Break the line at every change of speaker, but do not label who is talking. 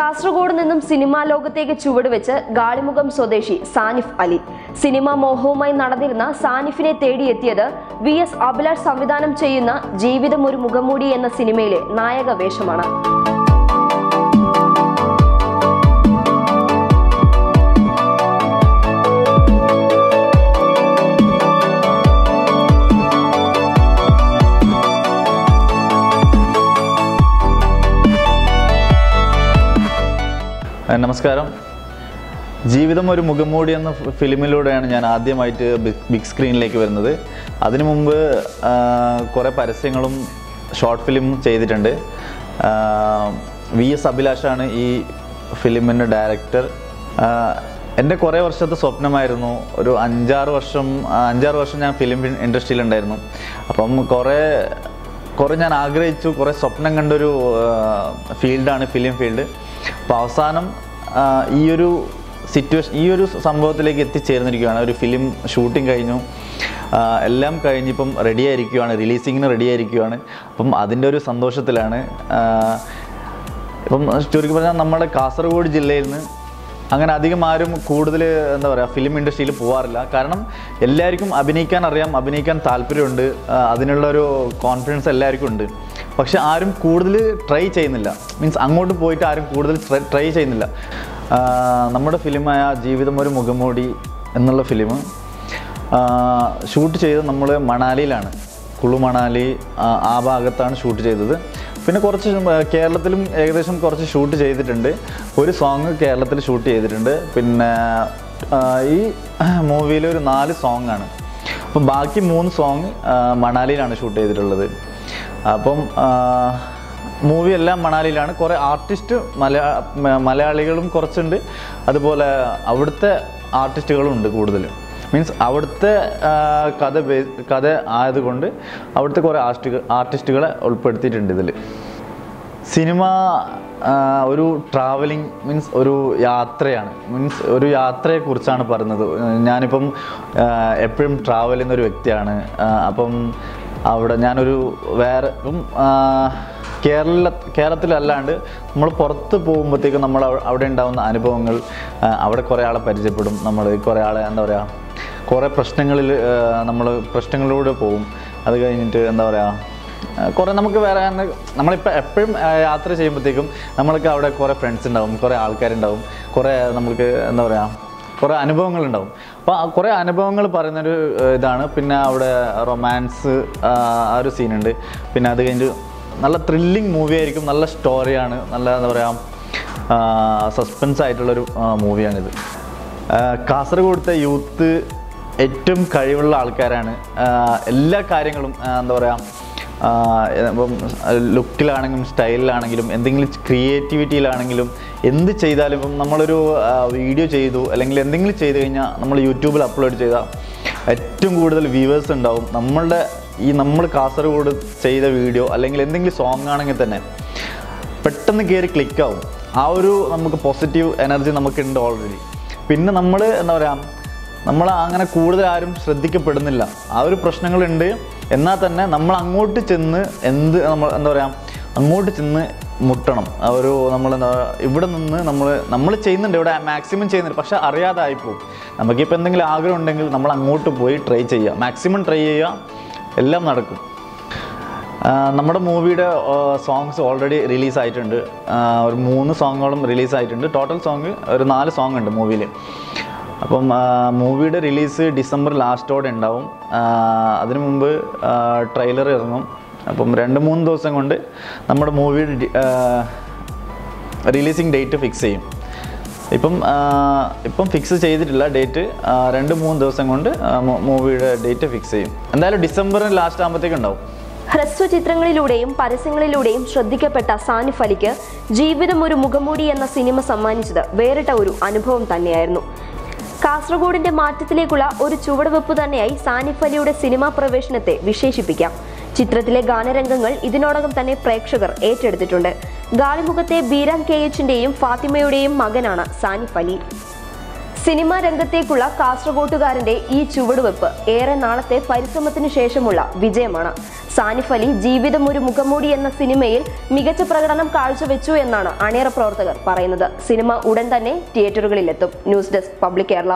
കാസർഗോഡ് നിന്നും സിനിമാ ലോകത്തേക്ക് ചുവടുവെച്ച് ഗാളിമുഖം സ്വദേശി സാനിഫ് അലി. സിനിമാ മോഹവുമായി നടന്നിരുന്ന സാനിഫിനെ തേടിയെത്തിയത് വി എസ് അഭിലാഷ് സംവിധാനം ചെയ്യുന്ന ജീവിതം ഒരു മുഖംമൂടി എന്ന സിനിമയിലെ നായക വേഷമാണ്
നമസ്കാരം. ജീവിതം ഒരു മുഖംമൂടി എന്ന ഫിലിമിലൂടെയാണ് ഞാൻ ആദ്യമായിട്ട് ബിഗ് സ്ക്രീനിലേക്ക് വരുന്നത്. അതിനു മുമ്പ് കുറേ പരസ്യങ്ങളും ഷോർട്ട് ഫിലിം ചെയ്തിട്ടുണ്ട്. വി എസ് അഭിലാഷാണ് ഈ ഫിലിമിന്റെ ഡയറക്ടർ. എന്റെ കുറേ വർഷത്തെ സ്വപ്നമായിരുന്നു. ഒരു അഞ്ചാറ് വർഷം അഞ്ചാറ് വർഷം ഞാൻ ഫിലിം ഇൻഡസ്ട്രിയിലുണ്ടായിരുന്നു. അപ്പം കുറേ കുറേ ഞാൻ ആഗ്രഹിച്ചു കുറേ സ്വപ്നം കണ്ടൊരു ഫീൽഡാണ് ഫിലിം ഫീൽഡ്. അപ്പോൾ അവസാനം ഈ ഒരു സിറ്റുവേഷൻ ഈ ഒരു സംഭവത്തിലേക്ക് എത്തിച്ചേർന്നിരിക്കുകയാണ്. ഒരു ഫിലിം ഷൂട്ടിംഗ് കഴിഞ്ഞു. എല്ലാം കഴിഞ്ഞിപ്പം റെഡി ആയിരിക്കുകയാണ്. റിലീസിങ്ങിന് റെഡി ആയിരിക്കുകയാണ്. അപ്പം അതിന്റെ ഒരു സന്തോഷത്തിലാണ്. ഇപ്പം ചുരുക്കി പറഞ്ഞാൽ നമ്മുടെ കാസർഗോഡ് ജില്ലയിൽ നിന്ന് അങ്ങനെ അധികം ആരും കൂടുതൽ എന്താ പറയുക ഫിലിം ഇൻഡസ്ട്രിയിൽ പോകാറില്ല കാരണം എല്ലാവർക്കും അഭിനയിക്കാൻ അറിയാം അഭിനയിക്കാൻ താല്പര്യമുണ്ട്. അതിനുള്ളൊരു കോൺഫിഡൻസ് എല്ലാവർക്കും ഉണ്ട്. പക്ഷെ ആരും കൂടുതൽ ട്രൈ ചെയ്യുന്നില്ല. മീൻസ് അങ്ങോട്ട് പോയിട്ട് ആരും കൂടുതൽ ട്രൈ ചെയ്യുന്നില്ല. നമ്മുടെ ഫിലിമായ ജീവിതം ഒരു മുഖംമൂടി എന്നുള്ള ഫിലിം ഷൂട്ട് ചെയ്തത് നമ്മൾ മണാലിയിലാണ്. കുളു മണാലി ആ, ഭാഗത്താണ് ഷൂട്ട് ചെയ്തത്. പിന്നെ കുറച്ച് കേരളത്തിലും ഏകദേശം കുറച്ച് ഷൂട്ട് ചെയ്തിട്ടുണ്ട്. ഒരു സോങ് കേരളത്തിൽ ഷൂട്ട് ചെയ്തിട്ടുണ്ട്. പിന്നെ ഈ മൂവിയിൽ ഒരു നാല് സോങ്ങാണ് അപ്പോൾ അപ്പം ബാക്കി മൂന്ന് സോങ് മണാലിയിലാണ് ഷൂട്ട് ചെയ്തിട്ടുള്ളത്. അപ്പം മൂവി എല്ലാം മണാലിയിലാണ്. കുറേ ആർട്ടിസ്റ്റ് മലയാ മലയാളികളും കുറച്ചുണ്ട്. അതുപോലെ അവിടുത്തെ ആർട്ടിസ്റ്റുകളും ഉണ്ട് കൂടുതലും. മീൻസ് അവിടുത്തെ കഥ കഥ ആയതുകൊണ്ട് അവിടുത്തെ കുറേ ആർട്ടിസ്റ്റ് ആർട്ടിസ്റ്റുകളെ ഉൾപ്പെടുത്തിയിട്ടുണ്ട് ഇതിൽ സിനിമ ഒരു ട്രാവലിംഗ് മീൻസ് ഒരു യാത്രയാണ്. മീൻസ് ഒരു യാത്രയെക്കുറിച്ചാണ് പറയുന്നത് ഞാനിപ്പം എപ്പോഴും ട്രാവൽ ചെയ്യുന്ന ഒരു വ്യക്തിയാണ്. അപ്പം അവിടെ ഞാനൊരു വേറെ കേരള കേരളത്തിലല്ലാണ്ട് നമ്മൾ പുറത്ത് പോകുമ്പോഴത്തേക്കും നമ്മൾ അവിടെ ഉണ്ടാകുന്ന അനുഭവങ്ങൾ അവിടെ കുറേ ആളെ പരിചയപ്പെടും. നമ്മൾ കുറേ ആളെ എന്താ പറയുക കുറേ പ്രശ്നങ്ങളിൽ നമ്മൾ പ്രശ്നങ്ങളിലൂടെ പോകും. അത് കഴിഞ്ഞിട്ട് എന്താ പറയുക കുറേ നമുക്ക് വേറെ നമ്മളിപ്പോൾ എപ്പോഴും യാത്ര ചെയ്യുമ്പോഴത്തേക്കും നമ്മൾക്ക് അവിടെ കുറേ ഫ്രണ്ട്സ് ഉണ്ടാവും കുറേ ആൾക്കാരുണ്ടാവും. കുറേ നമ്മൾക്ക് എന്താ പറയുക കുറേ അനുഭവങ്ങളുണ്ടാവും. അപ്പോൾ കുറെ അനുഭവങ്ങൾ പറയുന്നൊരു ഇതാണ്. പിന്നെ അവിടെ റൊമാൻസ് ആ ഒരു സീനുണ്ട്. പിന്നെ അത് കഴിഞ്ഞിട്ട് നല്ല ത്രില്ലിങ് മൂവി ആയിരിക്കും. നല്ല സ്റ്റോറിയാണ് നല്ല എന്താ പറയുക സസ്പെൻസ് ആയിട്ടുള്ളൊരു മൂവിയാണിത് കാസർഗോഡത്തെ യൂത്ത് ഏറ്റവും കഴിവുള്ള ആൾക്കാരാണ്. എല്ലാ കാര്യങ്ങളും എന്താ പറയുക ഇപ്പം ലുക്കിലാണെങ്കിലും സ്റ്റൈലിലാണെങ്കിലും എന്തെങ്കിലും ക്രിയേറ്റിവിറ്റിയിലാണെങ്കിലും എന്ത് ചെയ്താലും ഇപ്പം നമ്മളൊരു വീഡിയോ ചെയ്തു അല്ലെങ്കിൽ എന്തെങ്കിലും ചെയ്തു കഴിഞ്ഞാൽ നമ്മൾ യൂട്യൂബിൽ അപ്ലോഡ് ചെയ്താൽ ഏറ്റവും കൂടുതൽ വ്യൂവേഴ്സ് ഉണ്ടാവും. നമ്മളുടെ ഈ നമ്മൾ കാസർഗോഡ് ചെയ്ത വീഡിയോ അല്ലെങ്കിൽ എന്തെങ്കിലും സോങ് ആണെങ്കിൽ തന്നെ പെട്ടെന്ന് കയറി ക്ലിക്കാവും ആ ഒരു നമുക്ക് പോസിറ്റീവ് എനർജി നമുക്കുണ്ട് ഓൾറെഡി പിന്നെ നമ്മൾ എന്താ പറയുക നമ്മൾ അങ്ങനെ കൂടുതൽ ആരും ശ്രദ്ധിക്കപ്പെടുന്നില്ല. ആ ഒരു പ്രശ്നങ്ങളുണ്ട്. എന്നാൽ തന്നെ നമ്മൾ അങ്ങോട്ട് ചെന്ന് എന്ത് നമ്മൾ എന്താ പറയുക അങ്ങോട്ട് ചെന്ന് മുട്ടണം. ആ ഒരു നമ്മൾ എന്താ ഇവിടെ നിന്ന് നമ്മൾ നമ്മൾ ചെയ്യുന്നുണ്ട്. ഇവിടെ മാക്സിമം ചെയ്യുന്നുണ്ട്. പക്ഷെ അറിയാതെ ആയിപ്പോവും നമുക്കിപ്പോൾ എന്തെങ്കിലും ആഗ്രഹം ഉണ്ടെങ്കിൽ നമ്മൾ അങ്ങോട്ട് പോയി ട്രൈ ചെയ്യുക. മാക്സിമം ട്രൈ ചെയ്യുക. എല്ലാം നടക്കും. നമ്മുടെ മൂവിയുടെ സോങ്സ് ഓൾറെഡി റിലീസ് ആയിട്ടുണ്ട്. ഒരു മൂന്ന് സോങ്ങുകളും റിലീസ് ആയിട്ടുണ്ട്. ടോട്ടൽ സോങ് ഒരു നാല് സോങ് ഉണ്ട് മൂവിയിൽ അപ്പം മൂവിയുടെ റിലീസ് ഡിസംബർ ലാസ്റ്റോടെ ഉണ്ടാവും. അതിനു മുമ്പ് ട്രെയിലർ ഇറങ്ങും. അപ്പം രണ്ട് മൂന്ന് ദിവസം കൊണ്ട് നമ്മുടെ മൂവിയുടെ റിലീസിങ് ഡേറ്റ് ഫിക്സ് ചെയ്യും. ഇപ്പം ഇപ്പം ഫിക്സ് ചെയ്തിട്ടില്ല ഡേറ്റ്. രണ്ട് മൂന്ന് ദിവസം കൊണ്ട് മൂവിയുടെ ഡേറ്റ് ഫിക്സ് ചെയ്യും. എന്തായാലും ഡിസംബർ ലാസ്റ്റ് ആകുമ്പോഴത്തേക്കും ഉണ്ടാവും.
ഹ്രസ്വ ചിത്രങ്ങളിലൂടെയും പരസ്യങ്ങളിലൂടെയും ശ്രദ്ധിക്കപ്പെട്ട സാനിഫ് അലിക്ക് ജീവിതം ഒരു മുഖമൂടി എന്ന സിനിമ സമ്മാനിച്ചത് വേറിട്ട ഒരു അനുഭവം തന്നെയായിരുന്നു. കാസർഗോഡിന്റെ മാറ്റത്തിലേക്കുള്ള ഒരു ചുവടുവെപ്പ് തന്നെയായി സാനിഫ് അലിയുടെ സിനിമാ പ്രവേശനത്തെ വിശേഷിപ്പിക്കാം. ചിത്രത്തിലെ ഗാനരംഗങ്ങൾ ഇതിനോടകം തന്നെ പ്രേക്ഷകർ ഏറ്റെടുത്തിട്ടുണ്ട്. ഗാളിമുഖത്തെ ബീരാം കെ എച്ചിന്റെയും ഫാത്തിമയുടെയും മകനാണ് സാനിഫ് അലി. സിനിമാ രംഗത്തേക്കുള്ള കാസർഗോട്ടുകാരന്റെ ഈ ചുവടുവെപ്പ് ഏറെ നാളത്തെ പരിശ്രമത്തിനു ശേഷമുള്ള വിജയമാണ്. സാനിഫ് അലി ജീവിതം ഒരു മുഖംമൂടി എന്ന സിനിമയിൽ മികച്ച പ്രകടനം കാഴ്ചവെച്ചു എന്നാണ് അണിയറ പ്രവർത്തകർ പറയുന്നത്. സിനിമ ഉടൻ തന്നെ തിയേറ്ററുകളിലെത്തും. News desk public Kerala.